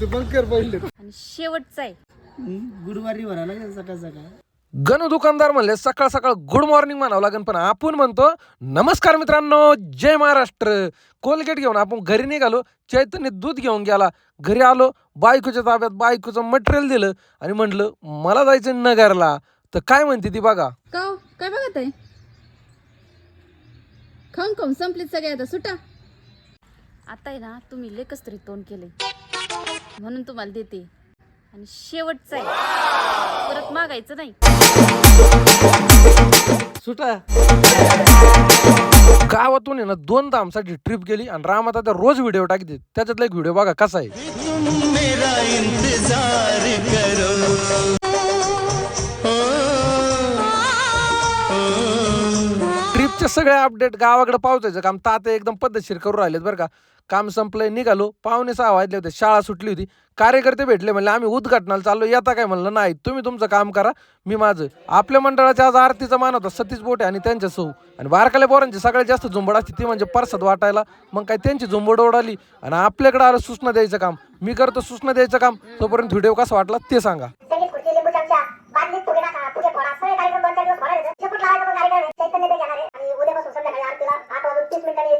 ते बंकर पहिले. आणि शेवटचा आहे. गुरुवारी भरा लागेल सकाळ सकाळ. गणू दुकानदार म्हणले सकाळ सकाळ गुड मॉर्निंग म्हणावं लागेल पण आपण म्हणतो नमस्कार मित्रांनो जय महाराष्ट्र. कोलगेट घेऊन आपण घरी निघालो चैतन्य दूध घेऊन गेला. घरी आलो बायकोच्या ताब्यात बायकोचं मटेरियल दिलं आणि म्हटलं मला जायचं नगरला. तर काय म्हणते ती बघा. का हो? काय बघत आहे? खाऊन खाऊन संपलीत सगळे आता सुटा. आता आहे ना तुम्ही लेकच तरी तोंड केले म्हणून तुम्हाला देते. आणि शेवटचा आहे. परत मागायचं नाही. सुटा. गावातून आहे ना दोन आमसाठी ट्रिप गेली आणि रामात आता रोज व्हिडिओ टाकते. त्याच्यातला एक व्हिडिओ बघा कसा आहे. सगळे अपडेट गावाकडे पावसायचं काम. ताते एकदम पद्धतशीर करू राहिलेत बरं का. काम संपलंय निघालो. पाहुणे सहा वाजले होते शाळा सुटली होती. कार्यकर्ते भेटले म्हणले आम्ही उद्घाटनाला चाललो येता काय? म्हणलं नाही. तुम्ही तुमचं काम करा. मी माझं. आपल्या मंडळाच्या आज आरतीचा मान होता सतीश बोटे आणि त्यांच्या सौ. आणि बारकाल्या पोरांची सगळ्यात जास्त झुंबड असते ती म्हणजे परसाद वाटायला. मग काय त्यांची झुंबड उडाली आणि आपल्याकडे आलं सूचना द्यायचं काम. मी करतो सूचना द्यायचं काम. तोपर्यंत व्हिडिओ कसा वाटला ते सांगा. ठिकठिकाणी